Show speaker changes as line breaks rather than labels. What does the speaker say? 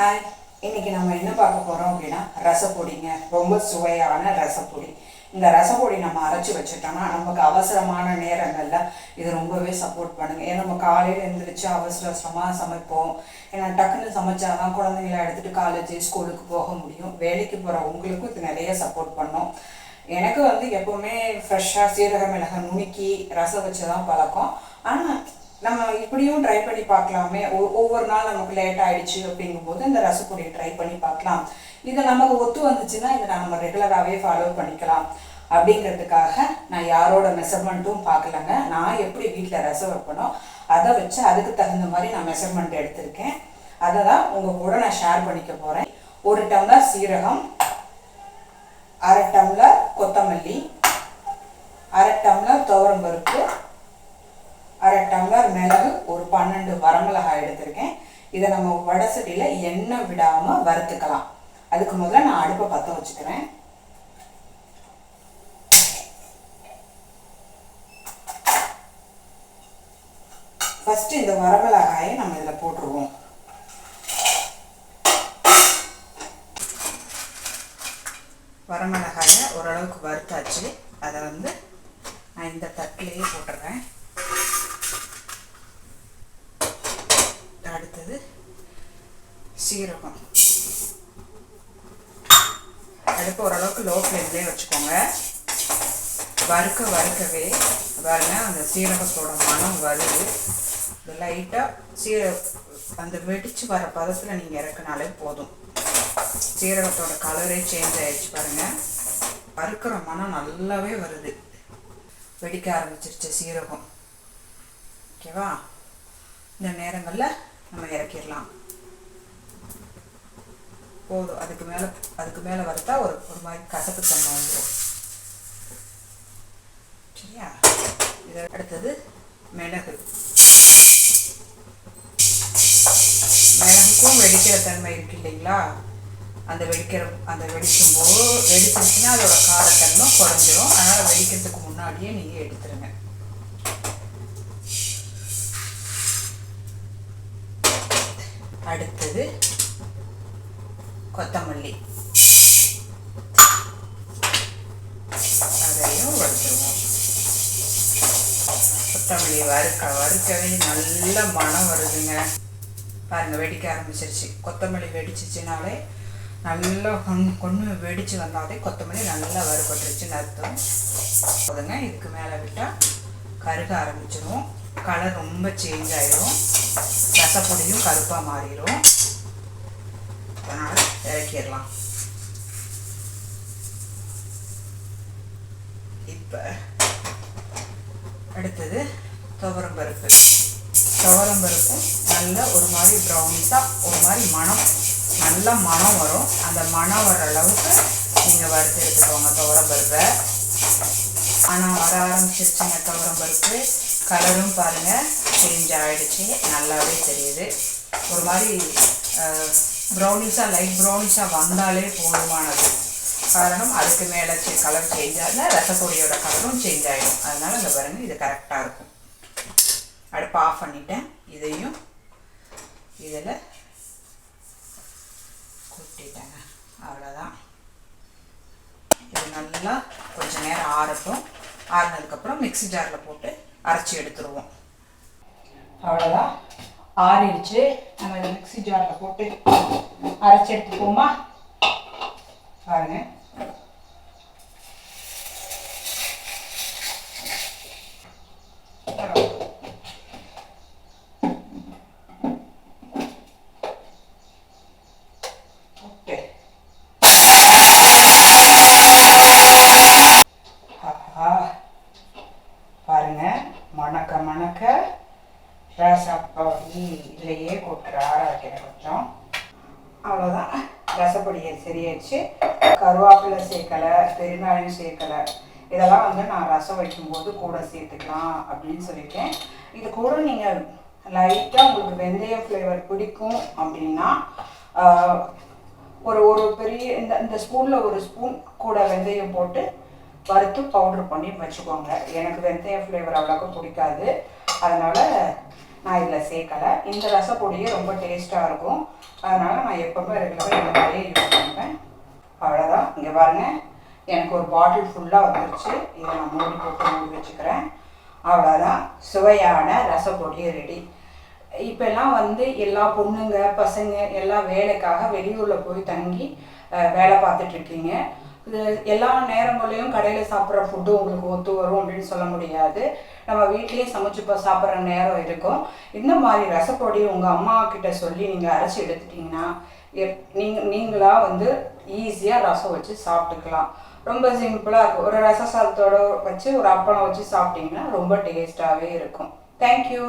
Hi இன்னைக்கு நம்ம என்ன பார்க்க போகிறோம் அப்படின்னா ரசப்பொடிங்க. ரொம்ப சுவையான ரசப்பொடி. இந்த ரசப்பொடி நம்ம அரைச்சி வச்சுட்டோம்னா நமக்கு அவசரமான நேரங்களில் இது ரொம்பவே சப்போர்ட் பண்ணுங்க. ஏன்னா நம்ம காலையில் எழுந்திரிச்சு அவசர அவசரமாக சமைப்போம். ஏன்னா டக்குன்னு சமைச்சாதான் குழந்தைங்கள எடுத்துகிட்டு காலேஜ் ஸ்கூலுக்கு போக முடியும். வேலைக்கு போகிற உங்களுக்கும் இது நிறைய சப்போர்ட் பண்ணும். எனக்கு வந்து எப்போவுமே ஃப்ரெஷ்ஷாக சீரக மிளகாய் நுணுக்கி ரசம் வச்சு தான் பழக்கம். ஆனால் நம்ம இப்படியும் ட்ரை பண்ணி பார்க்கலாமே. ஒ- ஒவ்வொரு நாள் நமக்கு லேட் ஆயிடுச்சு அப்படிங்கும்போது இந்த ரசப்பொடியை ட்ரை பண்ணி பார்க்கலாம். இது நமக்கு ஒத்து வந்துச்சுன்னா இதை நம்ம ரெகுலராகவே ஃபாலோ பண்ணிக்கலாம். அப்படிங்கிறதுக்காக நான் யாரோட மெஷர்மெண்ட்டும் பார்க்கலங்க. நான் எப்படி வீட்டில் ரசம் வைப்பனோ அதை வச்சு அதுக்கு தகுந்த மாதிரி நான் மெஷர்மெண்ட் எடுத்திருக்கேன். அதை தான் உங்கள் கூட நான் ஷேர் பண்ணிக்க போகிறேன் ஒரு டம்ளர் சீரகம் அரை டம்ளர் கொத்தமல்லி அரை டம்ளர் துவரம்பருப்பு டம்ளர் மிளகு ஒரு பன்னெண்டு வரமிளகாய் எடுத்திருக்கேன். இதை நம்ம வடசட்டியில் எண்ணெய் விடாமல் வறுத்துக்கலாம். அதுக்கு முதல்ல நான் அடுப்பை பற்ற வச்சுக்கிறேன். ஃபஸ்ட்டு இந்த வரமிளகாயை நம்ம இதில் போட்டுருவோம். வரமிளகாயை ஓரளவுக்கு வறுத்தாச்சு. அதை வந்து நான் இந்த தட்டிலேயே போட்டுடுறேன் அடுத்தது சீரகம். அடுப்பு ஓரளவுக்கு லோ ஃப்ளேம்லேயே வச்சுக்கோங்க. வறுக்க வறுக்கவே பாருங்க அந்த சீரகத்தோட மனம் வருது. லைட்டாக சீர அந்த வெடிச்சு வர பதத்தில் நீங்கள் இறக்குனாலே போதும். சீரகத்தோட கலரே சேஞ்ச் ஆயிடுச்சு பாருங்கள் வறுக்கிற மனம் நல்லாவே வருது. வெடிக்க ஆரம்பிச்சிருச்சு சீரகம். ஓகேவா இந்த நேரங்களில் நம்ம இறக்கிடலாம். போதும். அதுக்கு மேலே அதுக்கு மேலே வறுத்தா ஒரு ஒரு மாதிரி கசப்பு தன்மை வந்துடும் சரியா? இதை அடுத்தது மிளகு. மிளகுக்கும் வெடிக்கிற தன்மை இருக்கு இல்லைங்களா? அந்த வெடிக்கிற அந்த வெடிக்கும் போது வெடிச்சிருச்சுன்னா அதோட காரத்தன்மை குறைஞ்சிரும். அதனால் வெடிக்கிறதுக்கு முன்னாடியே நீங்கள் எடுத்துருங்க. அடுத்தது கொத்தமல்லி. அதையும் வறுத்துருவோம். கொத்தமல்லி வறுக்க வறுக்கவே நல்ல மனம் வருதுங்க. பாருங்க வெடிக்க ஆரம்பிச்சிருச்சு. கொத்தமல்லி வெடிச்சிச்சுனாலே நல்லா கொண் கொன்று வெடிச்சு வந்தாலே கொத்தமல்லி நல்லா வறுபட்டுருச்சுன்னு அர்த்தம். போதுங்க இதுக்கு மேலே விட்டால் கருக ஆரம்பிச்சிடும் கலர் ரொம்ப சேஞ்ச் ஆயிரும். ரசப்பொடியும் கருப்பாக மாறிடும் அதனால் இறக்கிடலாம். இப்போ அடுத்தது துவரம் பருப்பு. துவரம் நல்ல ஒரு மாதிரி ப்ரௌனிஸாக ஒரு மாதிரி மனம் நல்ல மனம் வரும். அந்த மனம் வர அளவுக்கு நீங்கள் வறுத்து எடுத்துக்கோங்க துவரம்பருப்பை ஆனால் வர ஆரம்பிச்சிருச்சுங்க துவரம் பருப்பு. கலரும் பாருங்கள் சேஞ்ச் ஆகிடுச்சு நல்லாவே தெரியுது. ஒரு மாதிரி ப்ரௌனிஷாக லைட் ப்ரௌனிஷாக வந்தாலே போதுமானது. காரணம் அதுக்கு மேலே கலர் சேஞ்ச் ஆகுதுன்னா ரசப்பொடியோட கலரும் சேஞ்ச் ஆகிடும் அதனால் இந்த பாருங்கள் இது கரெக்டாக இருக்கும். அடுப்பு ஆஃப் பண்ணிட்டேன். இதையும் இதில் கொட்டிட்டேங்க. அவ்வளோதான் இது நல்லா கொஞ்சம் நேரம் ஆறட்டும். ஆறுனதுக்கப்புறம் மிக்ஸி ஜாரில் போட்டு அரைச்சி எடுத்துருவோம். அவ்வளோதான் ஆறிடுச்சு நம்ம இதை மிக்ஸி ஜாரில் போட்டு அரைச்சி எடுத்துப்போமா? பாருங்க. ரசப்பொடியை சரியாச்சு கருவேப்பிலை சேர்க்கலை பெருங்காயம் சேர்க்கலை. இதெல்லாம் வந்து நான் ரசம் வைக்கும்போது கூட சேர்த்துக்கலாம் அப்படின்னு சொல்லியிருக்கேன். இது கூட நீங்கள் லைட்டாக உங்களுக்கு வெந்தய ஃப்ளேவர் பிடிக்கும் அப்படின்னா ஒரு ஒரு பெரிய இந்த இந்த ஸ்பூனில் ஒரு ஸ்பூன் கூட வெந்தயம் போட்டு வறுத்து பவுடர் பண்ணி வச்சுக்கோங்க. எனக்கு வெந்தய ஃப்ளேவர் அவ்வளோக்கா பிடிக்காது. அதனால் நான் இதில் சேர்க்கலை. இந்த ரசப்பொடியே ரொம்ப டேஸ்ட்டாக இருக்கும். அதனால் நான் எப்பவுமே ரெகுலராக இந்த மாதிரியே யூஸ் பண்ணுவேன். அவ்வளோதான் இங்கே பாருங்கள் எனக்கு ஒரு பாட்டில் ஃபுல்லாக வந்துருச்சு. இதை நான் மூடி போட்டு மூடி வச்சுக்கிறேன். அவ்வளோதான் சுவையான ரசப்பொடி ரெடி இப்போல்லாம் வந்து எல்லா பொண்ணுங்க பசங்க எல்லாம் வேலைக்காக வெளியூரில் போய் தங்கி வேலை பார்த்துட்ருக்கீங்க இது எல்லா நேரங்களையும் கடையில் சாப்பிட்ற ஃபுட்டு உங்களுக்கு ஒத்து வரும் அப்படின்னு சொல்ல முடியாது. நம்ம வீட்லேயே சமைச்சு இப்போ சாப்பிட்ற நேரம் இருக்கும். இந்த மாதிரி ரசப்பொடி உங்கள் அம்மா கிட்ட சொல்லி நீங்கள் அரைச்சி எடுத்துட்டிங்கன்னா நீங்கள் நீங்களாக வந்து ஈஸியாக ரசம் வச்சு சாப்பிட்டுக்கலாம். ரொம்ப சிம்பிளாக இருக்கும். ஒரு ரச சாதத்தோட வச்சு ஒரு அப்பளம் வச்சு சாப்பிட்டிங்கன்னா ரொம்ப டேஸ்ட்டாகவே இருக்கும். தேங்க்யூ